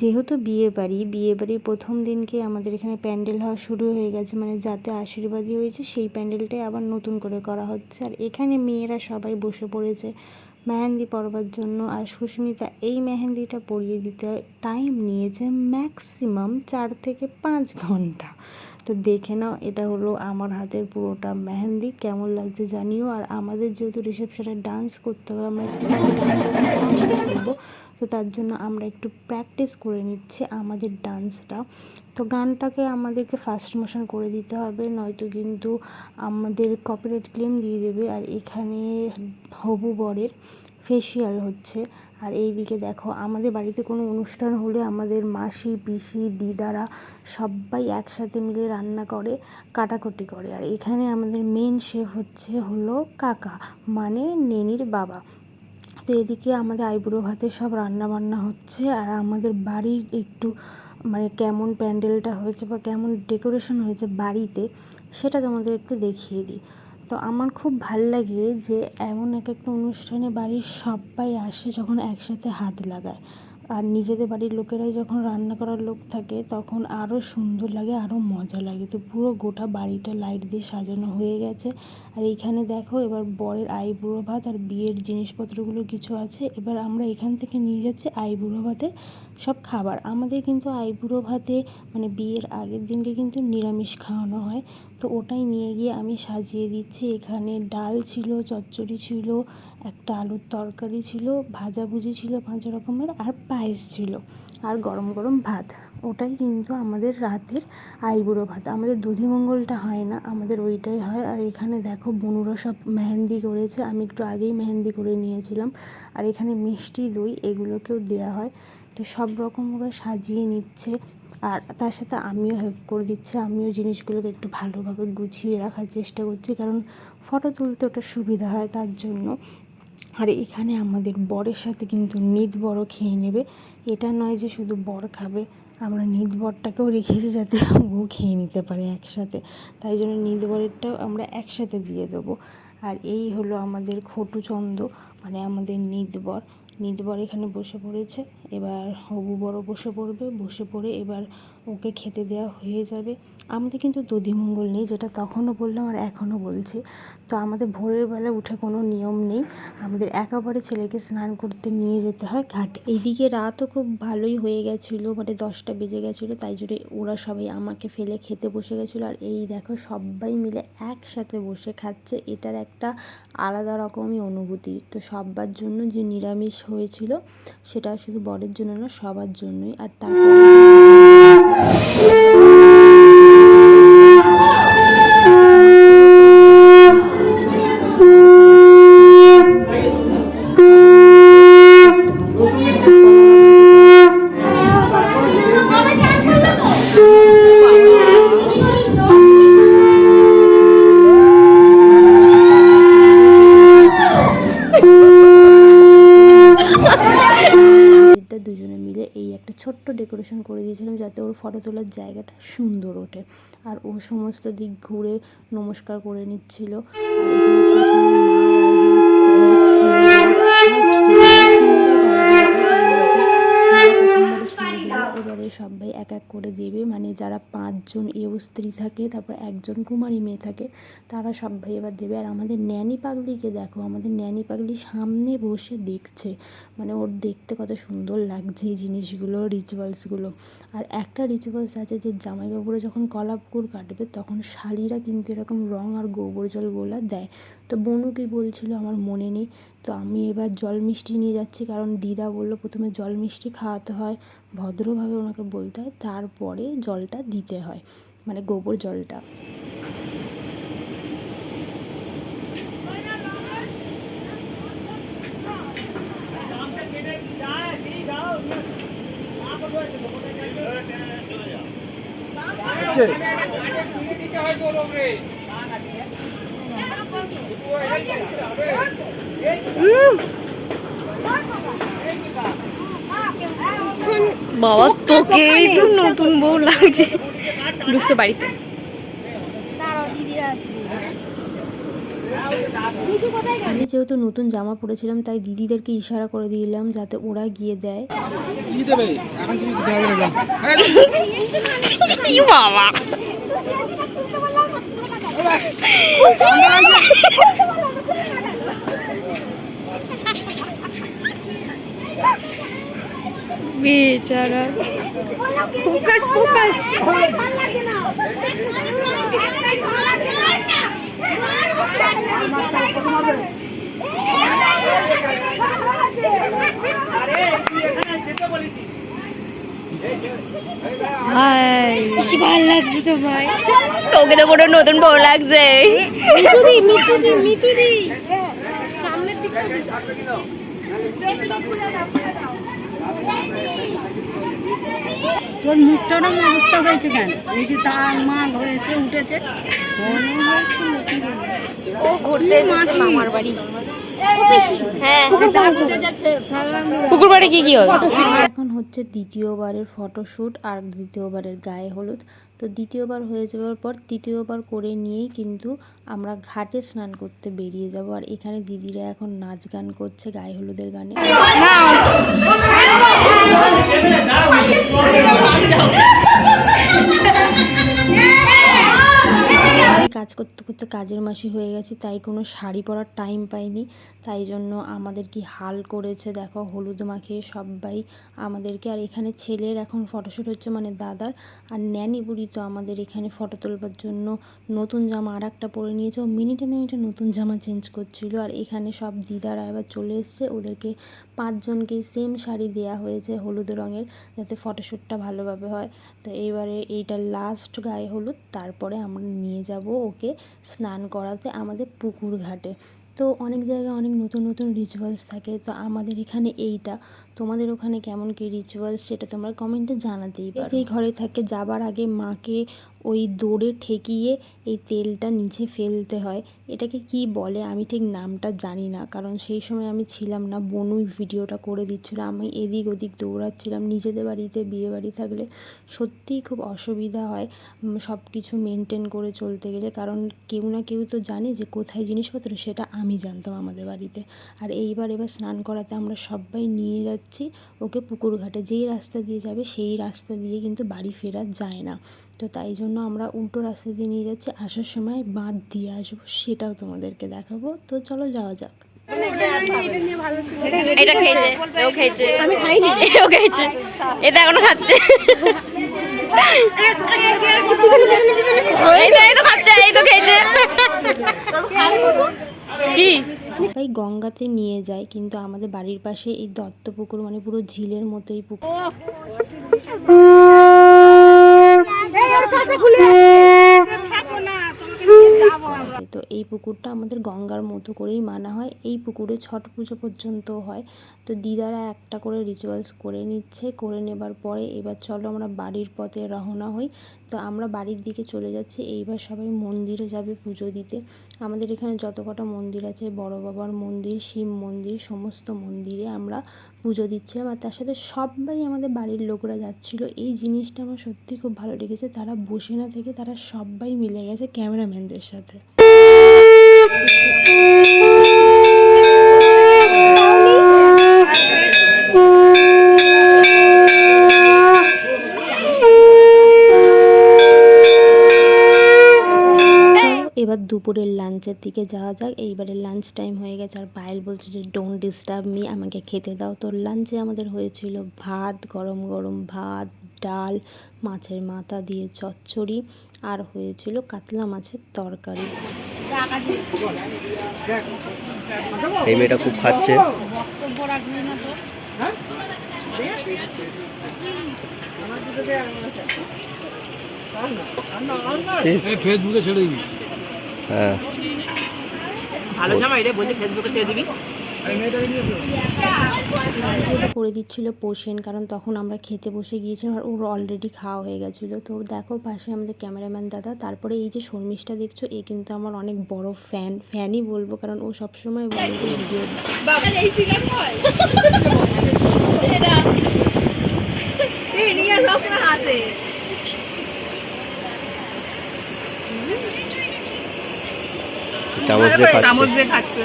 যেহেতু বিয়ে বাড়ি, বিয়ে বাড়ির প্রথম দিনকে আমাদের এখানে প্যান্ডেল হওয়া শুরু হয়ে গেছে মানে যাতে আশীর্বাদী হয়েছে, সেই প্যান্ডেলটাই আবার নতুন করে করা হচ্ছে। আর এখানে মেয়েরা সবাই বসে পড়েছে মেহেন্দি পরবার জন্য, আর সুস্মিতা এই মেহেন্দিটা পরিয়ে দিতে টাইম নিয়েছে ম্যাক্সিমাম চার থেকে পাঁচ ঘণ্টা। তো দেখে নাও, এটা হলো আমার হাতের পুরোটা মেহেন্দি, কেমন লাগছে জানিও। আর আমাদের যেহেতু রিসেপশনে ডান্স করতে হবে, আমরা তো তার জন্য আমরা একটু প্র্যাকটিস করে নিচ্ছি আমাদের ডান্সটা তো গানটাকে আমাদেরকে ফাস্ট মোশন করে দিতে হবে, নয়তো কিন্তু আমাদের কপিরাইট ক্লেম দিয়ে দেবে। আর এখানে হবু বরের ফেসিয়াল হচ্ছে। আর এই দিকে দেখো, আমাদের বাড়িতে কোনো অনুষ্ঠান হলে আমাদের মাসি, পিসি, দিদারা সবাই একসাথে মিলে রান্না করে, কাটাকুটি করে। আর এখানে আমাদের মেন শেফ হচ্ছে হলো কাকা মানে নেনির বাবা। তো এদিকে আমাদের আইবুড়ো ভাতে সব রান্না বান্না হচ্ছে, আর আমাদের বাড়ির একটু মানে কেমন প্যান্ডেলটা হয়েছে বা কেমন ডেকোরেশন হয়েছে বাড়িতে, সেটা তোমাদের একটু দেখিয়ে দিই। তো আমার খুব ভালো লাগে যে এমন এক একটা অনুষ্ঠানে বাড়ির সবাই আসে যখন একসাথে হাত লাগায়। আর নিজেদের বাড়ির লোকেরাই যখন রান্না করার লোক থাকে, তখন আরও সুন্দর লাগে আরও মজা লাগে। তো পুরো গোটা বাড়িটা লাইট দিয়ে সাজানো হয়ে গেছে। আর এইখানে দেখো, এবার বরের আইবুড়ো ভাত আর বিয়ের জিনিসপত্রগুলো কিছু আছে। এবার আমরা এখান থেকে নিয়ে যাচ্ছি আইবুড়ো ভাতের সব খাবার। আমাদের কিন্তু আইবুড়ো ভাতে মানে বিয়ের আগের দিনকে কিন্তু নিরামিষ খাওয়ানো হয়। তো ওটাই নিয়ে গিয়ে আমি সাজিয়ে দিচ্ছি। এখানে ডাল ছিল, চচ্চড়ি ছিল, একটা আলুর তরকারি ছিল, ভাজাভুজি ছিল পাঁচ রকমের, আর পায়েস ছিল, আর গরম গরম ভাত। ওটাই কিন্তু আমাদের রাতের আইবুড়ো ভাত। আমাদের দধিমঙ্গলটা হয় না, আমাদের ওইটাই হয়। আর এখানে দেখো বনুরা সব মেহেন্দি করেছে, আমি একটু আগেই মেহেন্দি করে নিয়েছিলাম। আর এখানে মিষ্টি, দই, এগুলোকেও দেওয়া হয়। তো সব রকম ওরা সাজিয়ে নিচ্ছে। আর তার সাথে আমিও হেল্প করে দিচ্ছি। আমিও জিনিসগুলোকে একটু ভালোভাবে গুছিয়ে রাখার চেষ্টা করছি, কারণ ফটো তুলতে ওটা সুবিধা হয় তার জন্য। আর এখানে আমাদের বরের সাথে কিন্তু নিদ বড় খেয়ে নেবে। এটা নয় যে শুধু বর খাবে, আমরা নিদ বরটাকেও রেখেছি যাতে ও খেয়ে নিতে পারে একসাথে। তাই জন্য নিদ বরেরটাও আমরা একসাথে দিয়ে দেবো। আর এই হলো আমাদের খটুচন্দ মানে আমাদের নিদ বর। নিজ বর এখানে বসে পড়েছে। এবার হবু বড় বসে পড়বে। বসে পড়ে এবার ওকে খেতে দেওয়া হয়ে যাবে। আমাদের কিন্তু দধিমঙ্গল নেই, যেটা তখনও বললাম আর এখনও বলছি। তো আমাদের ভোরের বেলা উঠে কোনো নিয়ম নেই। আমাদের একেবারে ছেলেকে স্নান করতে নিয়ে যেতে হয়। ঘাটে এইদিকে রাতও খুব ভালোই হয়ে গেছিল মানে দশটা বেজে গেছিল, তাই জন্য ওরা সবাই আমাকে ফেলে খেতে বসে গেছিল। আর এই দেখো সবাই মিলে একসাথে বসে খাচ্ছে, এটার একটা আলাদা রকমই অনুভূতি। তো সবার জন্য যে নিরামিষ হয়েছিল, সেটা শুধু বরের জন্য না, সবার জন্যই। আর তারপরে ডেকোরেশন করে দিয়েছিলাম যাতে ওর ফটো তোলার জায়গাটা সুন্দর ওঠে। আর ও সমস্ত দিক ঘুরে নমস্কার করে নিচ্ছিল। এবারে সবাই এক এক করে দেবে। মানে যারা পাঁচজন এও স্ত্রী থাকে, তারপর একজন কুমারী মেয়ে থাকে, তারা সবাই এবার দেবে। আর আমাদের ন্যানি পাগলিকে দেখো, আমাদের ন্যানি পাগলি সামনে বসে দেখছে। মানে ওর দেখতে কত সুন্দর লাগছে এই জিনিসগুলো রিচুয়ালসগুলো আর একটা রিচুয়ালস আছে যে জামাইবাবুরা যখন কলাপুকুর কাটবে, তখন শাড়িরা কিন্তু এরকম রং আর গোবর জল গোলা দেয়। তো বনু কি বলছিল আমার মনে নেই। তো আমি এবার জল মিষ্টি নিয়ে যাচ্ছি, কারণ দিদা বলল প্রথমে জল মিষ্টি খাওয়াতে হয়, ভদ্রভাবে ওনাকে বলতে হয়, তারপরে জলটা দিতে হয় মানে গোবর জলটা। বাবা তোকেই তো নতুন বউ লাগছে। ঢুকছে বাড়িতে দাঁড়াও দিদি আছে আমি যেহেতু নতুন জামা পরেছিলাম তাই দিদিদেরকে ইশারা করে দিলাম যাতে ওরা গিয়ে দেয়। বাবা। বেচারা। ফোকাস ফোকাস হাই কি ভালো লাগছে তো ভাই। তোকে তো পুরো নতুন বউ লাগছে। সামনের দিকটা তোর মুখটা ওরকম অবস্থা হয়েছে কেন? এই যে তার মাল হয়েছে উঠেছে। ও ঘুরতে এসেছে মামার বাড়ি। পুকুর বাড়ি কি কি হবে এখন হচ্ছে দ্বিতীয়বারের ফটোশ্যুট আর দ্বিতীয়বারের গায়ে হলুদ তো দ্বিতীয়বার হয়ে যাওয়ার পর তৃতীয়বার করে নিয়েই কিন্তু আমরা ঘাটে স্নান করতে বেরিয়ে যাব আর এখানে দিদিরা এখন নাচ গান করছে গায়ে হলুদের গানে কাজ করতে করতে কাজের মাসি হয়ে গেছি, তাই কোনো শাড়ি পরার টাইম পাইনি। তাই জন্য আমাদের কি হাল করেছে দেখো, হলুদ মাখিয়ে সবাই আমাদেরকে, আর এখানে ছেলের এখন ফটোশ্যুট হচ্ছে মানে দাদার, আর ন্যানি বুড়ি তো আমাদের এখানে ফটো তোলবার জন্য নতুন জামা আর একটা পরে নিয়েছে। ও মিনিটে মিনিটে নতুন জামা চেঞ্জ করছিল, আর এখানে সব দিদারা এবার চলে এসছে, ওদেরকে পাঁচজনকেই সেম শাড়ি দেয়া হয়েছে হলুদ রঙের, যাতে ফটোশ্যুটটা ভালোভাবে হয়। তো এইবারে এইটা লাস্ট গায়ে হলুদ, তারপরে আমরা নিয়ে যাব ওকে স্নান করাতে আমাদের পুকুর ঘাটে। তো অনেক জায়গায় অনেক নতুন নতুন রিচুয়ালস থাকে, তো আমাদের এখানে এইটা। তোমাদের ওখানে কেমন কী রিচুয়ালস সেটা তোমরা কমেন্টে জানাতেই পারো। যেই ঘরে থাকে যাবার আগে মাকে ওই দৌড়ে ঠেকিয়ে এই তেলটা নিচে ফেলতে হয়। এটাকে কি বলে? আমি ঠিক নামটা জানি না, কারণ সেই সময় আমি ছিলাম না। বনুই ভিডিওটা করে দিচ্ছিল। আমি এদিক ওদিক দৌড়াচ্ছিলাম। নিজেদের বাড়িতে বিয়ে বাড়ি থাকলে সত্যিই খুব অসুবিধা হয় সব কিছু মেনটেন করে চলতে গেলে। কারণ কেউ না কেউ তো জানে যে কোথায় জিনিসপত্র, সেটা আমি জানতাম আমাদের বাড়িতে। আর এইবার এবার স্নান করাতে আমরা সবাই নিয়ে যাচ্ছি। ওকে পুকুর ঘাটে। যেই রাস্তা দিয়ে যাবে, সেই রাস্তা দিয়ে কিন্তু বাড়ি ফেরা যায় না। তো তাই জন্য আমরা উল্টো রাস্তা দিয়ে নিয়ে যাচ্ছি। আসার সময় বাঁধ দিয়ে আসব সেটাও তোমাদেরকে দেখাবো। তো চলো যাওয়া যাক। এটা খেয়েছে ও খেয়েছে। আমি খাইনি। ও খেয়েছে। এটা এখনও খাচ্ছে। এই তো খাচ্ছে এই তো খেয়েছে। কি? তাই গঙ্গাতে নিয়ে যায় কিন্তু আমাদের বাড়ির পাশে এই দত্ত পুকুর মানে পুরো ঝিলের মতোই পুকুর। ভুলে তো এই পুকুরটা আমাদের গঙ্গার মতো করেই মানা হয়। এই পুকুরে ছট পুজো পর্যন্ত হয়। তো দিদারা একটা করে রিচুয়ালস করে নিচ্ছে। করে নেবার পরে এবার চলো আমরা বাড়ির পথে রওনা হই। তো আমরা বাড়ির দিকে চলে যাচ্ছি। এইবার সবাই মন্দিরে যাবে পুজো দিতে। আমাদের এখানে যত কটা মন্দির আছে, বড় বাবার মন্দির, শিব মন্দির, সমস্ত মন্দিরে আমরা পুজো দিচ্ছিলাম। আর তার সাথে সবাই আমাদের বাড়ির লোকরা যাচ্ছিল। এই জিনিসটা আমার সত্যি খুব ভালো লেগেছে। তারা বসে না থেকে তারা সবাই মিলে গেছে ক্যামেরাম্যানদের সাথে। এবার দুপুরের লাঞ্চের দিকে যাওয়া যাক। এইবারে লাঞ্চ টাইম হয়ে গেছে আর পায়েল বলছে যে ডোন্ট ডিস্টার্ব মি আমাকে খেতে দাও। তো লাঞ্চে আমাদের হয়েছিল ভাত, গরম গরম ভাত, ডাল, মাছের মাথা দিয়ে চচ্চড়ি, আর হয়েছিল কাতলা মাছের তরকারি। এই মেয়েটা খুব খাচ্ছে। এই ফেসবুকে ছেড়ে দিবি। হ্যাঁ। ওটা করে দিচ্ছিল পোষেন কারণ তখন আমরা খেতে বসে গিয়েছিলাম আর ওর অলরেডি খাওয়া হয়ে গেছিল। তো দেখো পাশে আমাদের ক্যামেরাম্যান দাদা তারপরে এই যে শর্মিষ্ঠা দেখছ এ কিন্তু আমার অনেক বড় ফ্যান ফ্যানই বলব কারণ ও সবসময় বলে যে ভিডিও চামচ চামচ দিয়ে খাচ্ছে।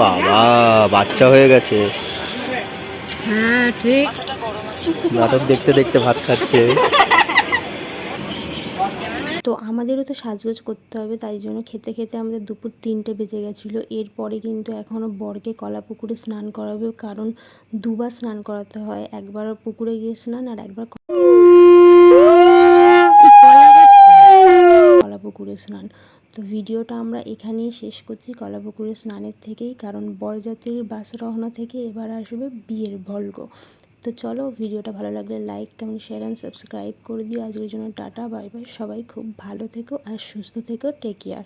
বাবা বাচ্চা হয়ে গেছে। হ্যাঁ ঠিক। নাটক দেখতে দেখতে ভাত খাচ্ছে। তো আমাদেরও তো সাজগোজ করতে হবে তাই জন্য খেতে খেতে আমাদের দুপুর তিনটে বেজে গেছিল। এরপরে কিন্তু এখনও বরকে কলা পুকুরে স্নান করাবে কারণ দুবার স্নান করাতে হয়। একবার পুকুরে গিয়ে স্নান আর একবার কলা পুকুরে স্নান। তো ভিডিওটা আমরা এখানেই শেষ করছি কলাপুকুরের স্নানের থেকেই, কারণ বরযাত্রীর বাস রহনা থেকে এবার আসবে বিয়ের ভল্গ। তো চলো ভিডিওটা ভালো লাগলে like comment share and subscribe করে দিও। আজকের জন্য টাটা বাই বাই সবাই খুব ভালো থেকো আর সুস্থ থেকো। Take care